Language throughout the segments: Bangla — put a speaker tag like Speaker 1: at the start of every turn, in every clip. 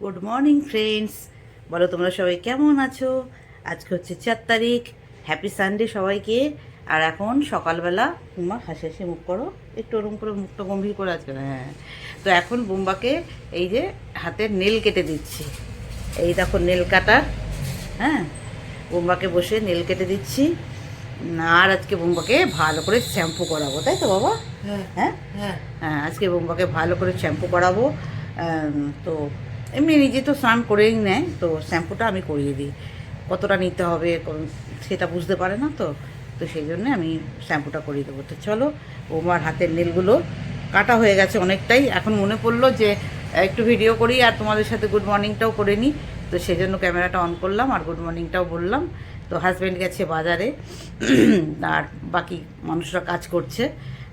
Speaker 1: গুড মর্নিং ফ্রেন্ডস বলো তোমরা সবাই কেমন আছো? আজকে হচ্ছে চার তারিখ। হ্যাপি সানডে সবাইকে। আর এখন সকালবেলা বুম্বা হাসি হাসি মুখ করো। একটু ওরম করে মুখটা গম্ভীর করে আজকে হ্যাঁ। তো এখন বুম্বাকে এই যে হাতের নেল কেটে দিচ্ছি। এই দেখো নেল কাটার হ্যাঁ। বুম্বাকে বসে নেল কেটে দিচ্ছি। আর আজকে বুম্বাকে ভালো করে শ্যাম্পু করাবো তাই তো বাবা?
Speaker 2: হ্যাঁ
Speaker 1: হ্যাঁ?
Speaker 2: হ্যাঁ।
Speaker 1: হ্যাঁ আজকে বোম্বাকে ভালো করে শ্যাম্পু করাবো। তো এমনি নিজে তো স্নান করেই নেয়, তো শ্যাম্পুটা আমি করিয়ে দিই। কতটা নিতে হবে সেটা বুঝতে পারে না তো তো সেই জন্যে আমি শ্যাম্পুটা করিয়ে দেবো। তো চলো, বোমার হাতের নীলগুলো কাটা হয়ে গেছে অনেকটাই। এখন মনে পড়ল যে, একটু ভিডিও করি আর তোমাদের সাথে গুড মর্নিংটাও করে নিই। তো সেই জন্য ক্যামেরাটা অন করলাম আর গুড মর্নিংটাও বললাম। তো হাজব্যান্ড গেছে বাজারে, আর বাকি মানুষরা কাজ করছে।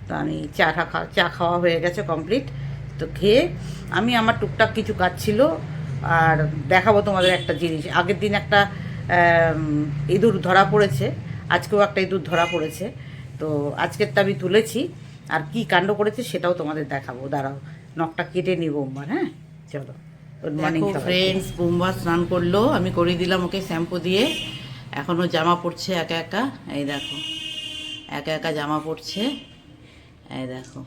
Speaker 1: তো আমি চা খা চা খাওয়া হয়ে গেছে কমপ্লিট তো খেয়ে আমি আমার টুকটাক কিছু কাজ ছিল আর দেখাবো তোমাদের একটা জিনিস। আগের দিন একটা ইঁদুর ধরা পড়েছে। আজকেও একটা ইঁদুর ধরা পড়েছে। তো আজকেরটা আমি তুলেছি। আর কি কাণ্ড করেছে সেটাও তোমাদের দেখাবো। দাঁড়াও নখটা কেটে নিব আমার হ্যাঁ? চলো গুড মর্নিং ফ্রেন্ডস বুম্বা স্নান করল। আমি করিয়ে দিলাম ওকে শ্যাম্পু দিয়ে। এখনও জামা পড়ছে একা একা। এই দেখো একা একা জামা পড়ছে এই দেখো।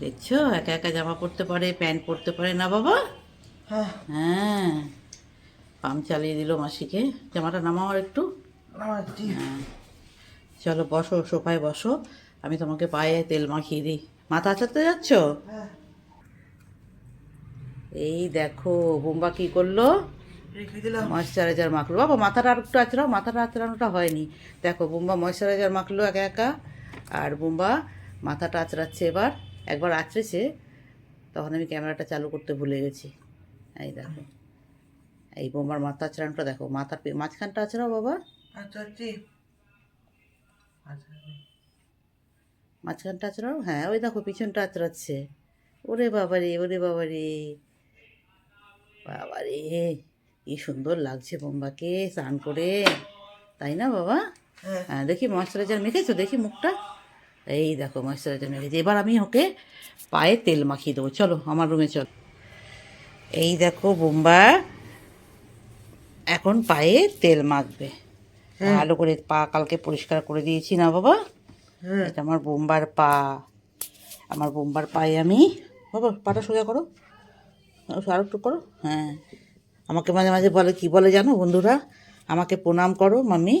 Speaker 1: দেখছ? একা একা জামা পরতে পারে প্যান্ট পরতে পারে না বাবা?
Speaker 2: হ্যাঁ।
Speaker 1: হ্যাঁ। পাম চালিয়ে দিল মাসিকে। জামাটা নামাও আর একটু হ্যাঁ। চলো বসো সোফায় বসো। আমি তোমাকে পায়ে তেল মাখিয়ে দিই। মাথা আচারতে যাচ্ছ?
Speaker 2: হ্যাঁ।
Speaker 1: এই দেখো বোম্বা কি করল? ময়শ্চারাইজার মাখলো। বাবা মাথাটা আর একটু আঁচড়াও মাথাটা আঁচড়ানোটা হয়নি। দেখো বোম্বা ময়শ্চারাইজার মাখলো একা একা আর বোম্বা মাথাটা আঁচড়াচ্ছে এবার। একবার আঁচড়েছে তখন আমি ক্যামেরাটা চালু করতে ভুলে গেছি। এই দেখো। এই বোম্বার মাথা আচরণটা দেখো। মাথার মাঝখানটা আঁচড়াও বাবা?
Speaker 2: আচ্ছা জি আচ্ছা
Speaker 1: মাঝখানটা আঁচড়াও হ্যাঁ ওই দেখো পিছনটা আঁচড়াচ্ছে ওরে বাবারে ওরে বাবারে। বাবারে কি সুন্দর লাগছে বোম্বাকে স্নান করে। তাই না বাবা?
Speaker 2: হ্যাঁ।
Speaker 1: হ্যাঁ দেখি ময়শ্চারাইজার মেখেছো? দেখি মুখটা। এই দেখো ময়শ্চারাইজার মেখেছি এবার আমি ওকে পায়ে তেল মাখিয়ে দেবো। চলো আমার রুমে চলো। এই দেখো বোম্বা এখন পায়ে তেল মাখবে। ভালো করে পা কালকে পরিষ্কার করে দিয়েছি না বাবা?
Speaker 2: হ্যাঁ।
Speaker 1: এটা আমার বোম্বার পা। আমার বোম্বার পায়ে আমি বাবা পাটা সোজা করো। আরও একটু করো। হ্যাঁ। আমাকে মাঝে মাঝে বলে কি বলে জানো বন্ধুরা? আমাকে প্রণাম করো মাম্মি।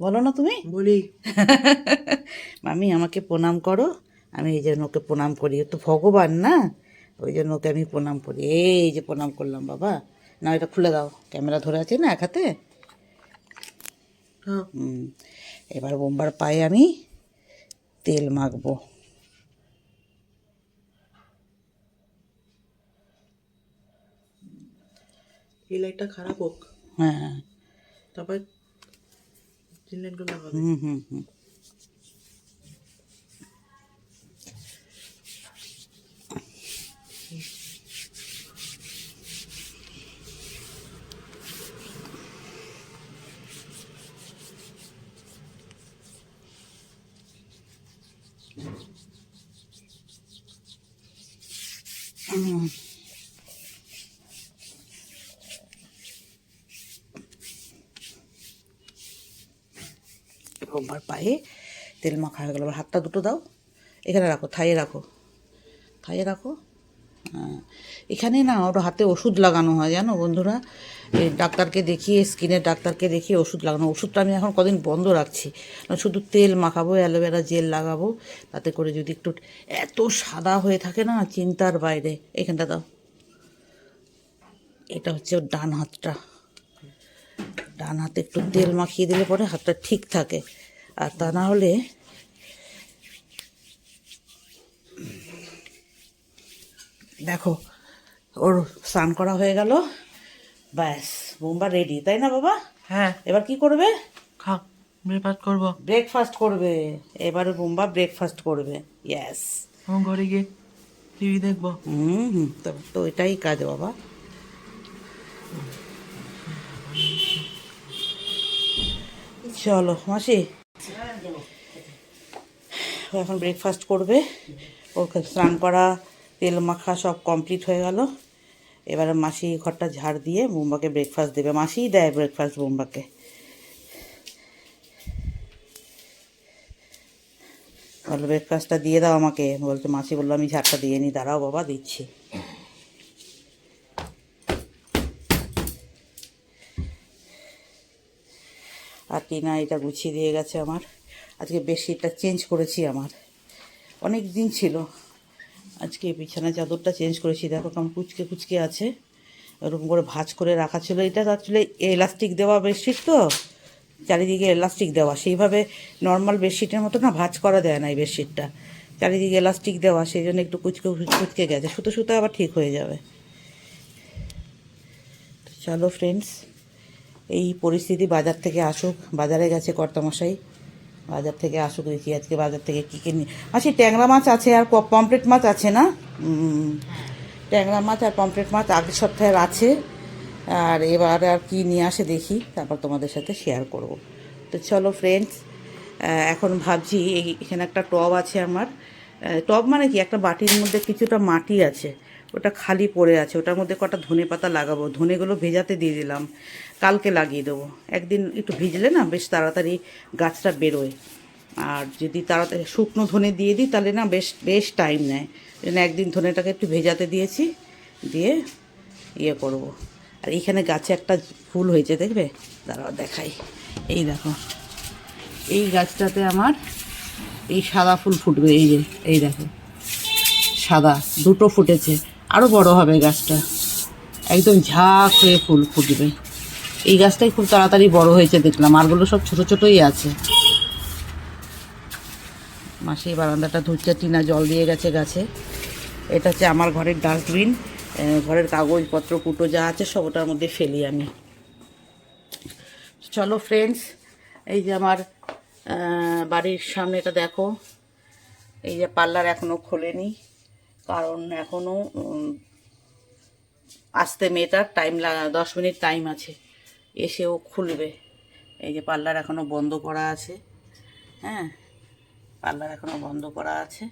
Speaker 1: বলো না তুমি?
Speaker 2: বলি।
Speaker 1: মামি আমাকে প্রণাম করো। আমি এই জন্য ওকে প্রণাম করি। তো ভগবান না? ওই জন্য ওকে আমি প্রণাম করি। এই যে প্রণাম করলাম বাবা। না এটা খুলে দাও। ক্যামেরা ধরে আছে না এক হাতে
Speaker 2: হ্যাঁ
Speaker 1: এবার বোম্বার পায়ে আমি তেল মাখবো।
Speaker 2: এই লাইটটা খারাপ হোক।
Speaker 1: হ্যাঁ।
Speaker 2: তারপর
Speaker 1: হুম হুম হুম বোম্বার পায়ে তেল মাখা হয়ে গেল। এবার হাতটা দুটো দাও। এখানে রাখো থাইয়ে রাখো। থাইয়ে রাখো। হ্যাঁ। এখানে না ওর হাতে ওষুধ লাগানো হয়, জানো বন্ধুরা? ডাক্তারকে দেখিয়ে, স্কিনের ডাক্তারকে দেখিয়ে ওষুধ লাগানো। ওষুধটা আমি এখন কদিন বন্ধ রাখছি। শুধু তেল মাখাবো, অ্যালোভেরা জেল লাগাবো। তাতে করে যদি একটু এত সাদা হয়ে থাকে না, চিন্তার বাইরে। এখানটা দাও। এটা হচ্ছে ওর ডান হাতটা। ডান হাতে একটু তেল মাখিয়ে দিলে পরে হাতটা ঠিক থাকে। আর তা না হলে দেখো ওর স্নান করা হয়ে গেল। ব্যাস বোম্বা রেডি তাই না বাবা?
Speaker 2: হ্যাঁ।
Speaker 1: এবার কি করবে?
Speaker 2: খাও ব্রেকফাস্ট করব।
Speaker 1: ব্রেকফাস্ট করবে। এবারে বোম্বা ব্রেকফাস্ট করবে। ইয়েস
Speaker 2: আমার ঘরে গিয়ে টিভি দেখব।
Speaker 1: হুম হুম তো এটাই কাজ বাবা। চলো মাসি। এখন ব্রেকফাস্ট করবে। ওকে স্নান করা, তেল মাখা সব কমপ্লিট হয়ে গেল। এবারে মাসি ঘরটা ঝাড় দিয়ে বোম্বাকে ব্রেকফাস্ট দেবে। মাসিই দেয় ব্রেকফাস্ট বোম্বাকে। বলো ব্রেকফাস্টটা দিয়ে দাও আমাকে। বলছে, মাসি বলল, আমি ঝাড়টা দিয়ে নি। দাঁড়াও বাবা, দিচ্ছি। আর টিনা এটা গুছিয়ে দিয়ে গেছে আমার। আজকে বেডশিটটা চেঞ্জ করেছি আমার। অনেক দিন ছিল। আজকে বিছানা চাদরটা চেঞ্জ করেছি। দেখো কেমন কুচকে কুচকে আছে। ওরকম করে ভাঁজ করে রাখা ছিল। এটা আসলে এলাস্টিক দেওয়া বেডশিট তো। চারিদিকে এলাস্টিক দেওয়া। সেইভাবে নর্মাল বেডশিটের মতো না ভাঁজ করা দেয় না এই বেডশিটটা। চারিদিকে এলাস্টিক দেওয়া। সেই জন্য একটু কুচকে কুচকে গেছে। সুতো সুতো আবার ঠিক হয়ে যাবে। চলো ফ্রেন্ডস এই পরিস্থিতি বাজার থেকে আসুক। বাজারে গেছে কর্তামশাই। বাজার থেকে আসুক, দেখি আজকে বাজার থেকে কী কিনি। আচ্ছা ট্যাংরা মাছ আছে আর প- পমফ্রেট মাছ আছে না? ট্যাংরা মাছ আর পমফ্রেট মাছ আগের সপ্তাহের আছে। আর এবার আর কি নিয়ে আসে দেখি, তারপর তোমাদের সাথে শেয়ার করব। তো চলো ফ্রেন্ডস এখন ভাবছি এখানে একটা টব আছে আমার। টব মানে কি? একটা বাটির মধ্যে কিছুটা মাটি আছে। ওটা খালি পড়ে আছে, ওটার মধ্যে কটা ধনে পাতা লাগাবো। ধনেগুলো ভেজাতে দিয়ে দিলাম, কালকে লাগিয়ে দেবো। একদিন একটু ভিজলে না বেশ তাড়াতাড়ি গাছটা বেরোয়। আর যদি তাড়াতাড়ি শুকনো ধনে দিয়ে দিই, তাহলে না বেশ বেশ টাইম নেয়। জন্য একদিন ধনেটাকে একটু ভেজাতে দিয়েছি, দিয়ে ইয়ে করব। আর এইখানে গাছে একটা ফুল হয়েছে, দেখবে? দাঁড়াও দেখাই। এই দেখো, এই গাছটাতে আমার এই সাদা ফুল ফুটবে, এই যে, এই দেখো। সাদা, দুটো ফুটেছে। আরও বড় হবে গাছটা। একদম ঝাঁক হয়ে ফুল ফুটবে। এই গাছটাই খুব তাড়াতাড়ি বড় হয়েছে দেখলাম। আরগুলো সব ছোট ছোটই আছে। মাসি বারান্দাটা ধুচ্ছে টিনা জল দিয়ে গেছে গাছে। এটা হচ্ছে আমার ঘরের ডাস্টবিন। ঘরের কাগজপত্র, কুটো যা আছে সব ওটার মধ্যে ফেলি আমি। চলো ফ্রেন্ডস এই যে আমার বাড়ির সামনে এটা দেখো। এই যে পার্লার এখনও খোলেনি। কারণ এখনও আসতে মেয়েটার টাইম লাগা দশ মিনিট টাইম আছে। এসেও খুলবে। এই যে পার্লার এখনও বন্ধ করা আছে। হ্যাঁ পার্লার এখনও বন্ধ করা আছে।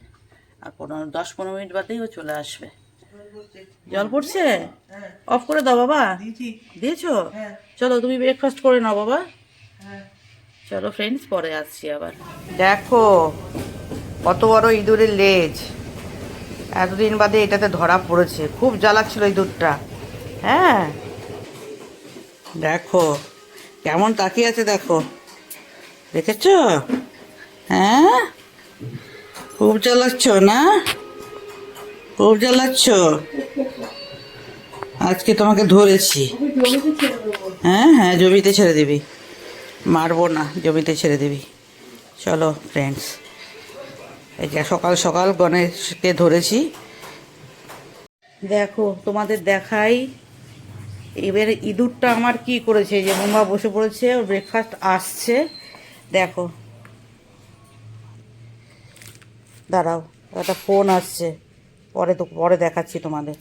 Speaker 1: আর পনেরো দশ পনেরো মিনিট বাদেই ও চলে আসবে। জল পড়ছে? অফ করে দাও বাবা।
Speaker 2: দিয়েছি।
Speaker 1: দিয়েছ?
Speaker 2: হ্যাঁ।
Speaker 1: চলো তুমি ব্রেকফাস্ট করে নাও বাবা।
Speaker 2: হ্যাঁ।
Speaker 1: চলো ফ্রেন্ডস পরে আসছি আবার। দেখো কত বড় ইঁদুরের লেজ। এতদিন বাদে এটাতে ধরা পড়েছে। খুব জ্বালাচ্ছিল দুধটা। হ্যাঁ? দেখো, কেমন তাকিয়ে আছে দেখো। দেখেছ? হ্যাঁ? খুব জ্বালাচ্ছ না? খুব জ্বালাচ্ছ? আজকে তোমাকে ধরেছি। হ্যাঁ হ্যাঁ জমিতে ছেড়ে দিবি। মারবো না, জমিতে ছেড়ে দিবি। চলো ফ্রেন্ডস এই যে সকাল সকাল গণেশকে ধরেছি। দেখো, তোমাদের দেখাই। এবার ইঁদুরটা আমার কি করেছে? যে বোমা বসে পড়েছে, ওর ব্রেকফাস্ট আসছে। দেখো। দাঁড়াও, একটা ফোন আসছে। পরে তো, পরে দেখাচ্ছি তোমাদের।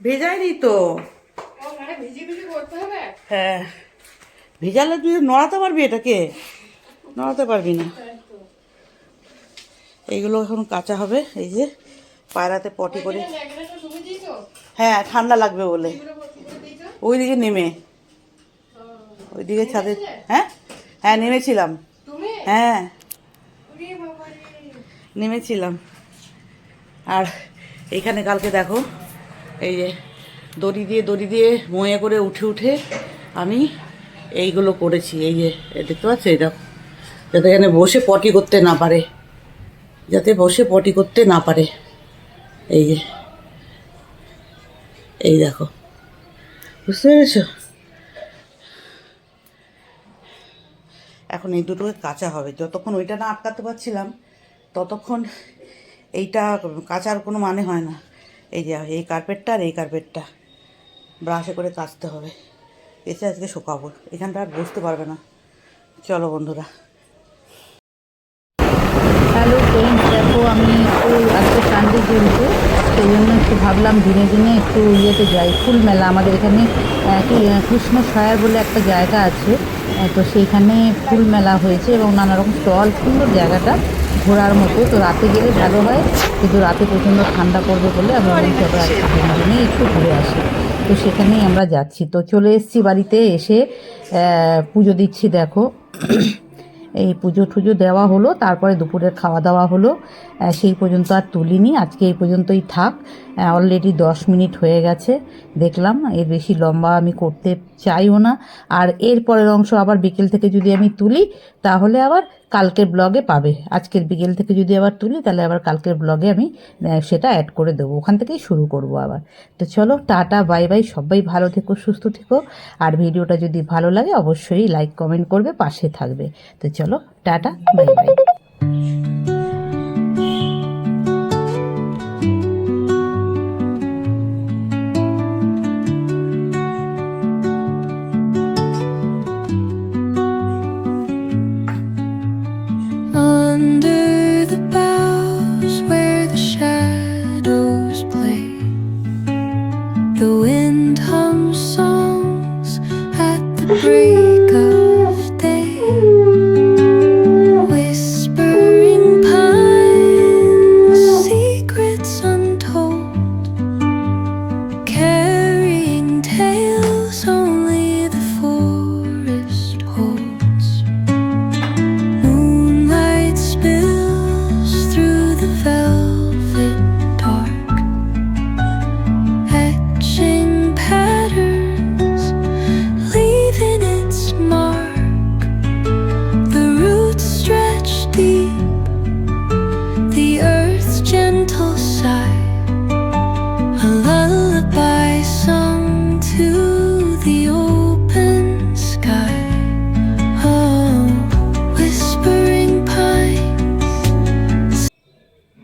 Speaker 1: ভেজাইনি তো। হ্যাঁ। ভেজালে তুই নড়াতে পারবি এটাকে? নড়াতে পারবি না। এইগুলো এখন কাঁচা হবে এই যে পায়রাতে পটি করে। হ্যাঁ ঠান্ডা লাগবে বলে। ওই দিকে নেমে। ওই দিকে ছাদে হ্যাঁ? হ্যাঁ নেমেছিলাম। হ্যাঁ। নেমেছিলাম। আর এখানে কালকে দেখো এই যে দড়ি দিয়ে দড়ি দিয়ে ময়ে করে উঠে উঠে আমি এইগুলো করেছি। এই যে দেখতে পাচ্ছ? দেখো। যাতে এখানে বসে পটি করতে না পারে। যাতে বসে পটি করতে না পারে। এই যে। এই দেখো। বুঝতে পেরেছ? এখন এই দুটোকে কাঁচা হবে। যতক্ষণ ওইটা না আটকাতে পারছিলাম, ততক্ষণ এইটা কাঁচার কোনো মানে হয় না। এই যে, এই কার্পেটটা আর এই কার্পেটটা ব্রাশে করে কাচতে হবে। এসে আজকে শুকাবো। এখানটা আর বসতে পারবে না। চলো বন্ধুরা। হ্যালো ফ্রেন্ডস দেখো আমি একটু আজকে সানডে যেহেতু, সেই জন্য একটু ভাবলাম দিনে দিনে একটু ইয়েতে যাই। ফুল মেলা আমাদের এখানে কৃষ্ণ সয়ার বলে একটা জায়গা আছে। তো সেইখানে ফুল মেলা হয়েছে এবং নানা রকম স্টল, সুন্দর জায়গাটা। ঘোরার মতো। তো রাতে গেলে ভালো হয়, কিন্তু রাতে প্রচণ্ড ঠান্ডা পড়বে বলে আমরা আমরা আজকে দিনে একটু ঘুরে আসি। তো সেখানেই আমরা যাচ্ছি। তো চলে এসেছি বাড়িতে এসে পুজো দিচ্ছি দেখো। এই পুজো টুজো দেওয়া হলো, তারপরে দুপুরের খাওয়া দাওয়া হলো। সেই পর্যন্ত আর তুলিনি, আজকে এই পর্যন্তই থাক। অলরেডি দশ মিনিট হয়ে গেছে, দেখলাম এর বেশি লম্বা আমি করতে চাইও না। আর এর পরের অংশ আবার বিকেল থেকে যদি আমি তুলি, তাহলে আবার কালকের ব্লগে পাবে। আজকের বিকেল থেকে যদি আবার তুলি, তাহলে আবার কালকের ব্লগে আমি সেটা অ্যাড করে দেবো। ওখান থেকেই শুরু করব আবার। তো চলো, টাটা, বাই বাই, সবাই ভালো থেকো, সুস্থ থেকো। আর ভিডিওটা যদি ভালো লাগে, অবশ্যই লাইক কমেন্ট করবে, পাশে থাকবে। তো চলো, টাটা, বাই বাই।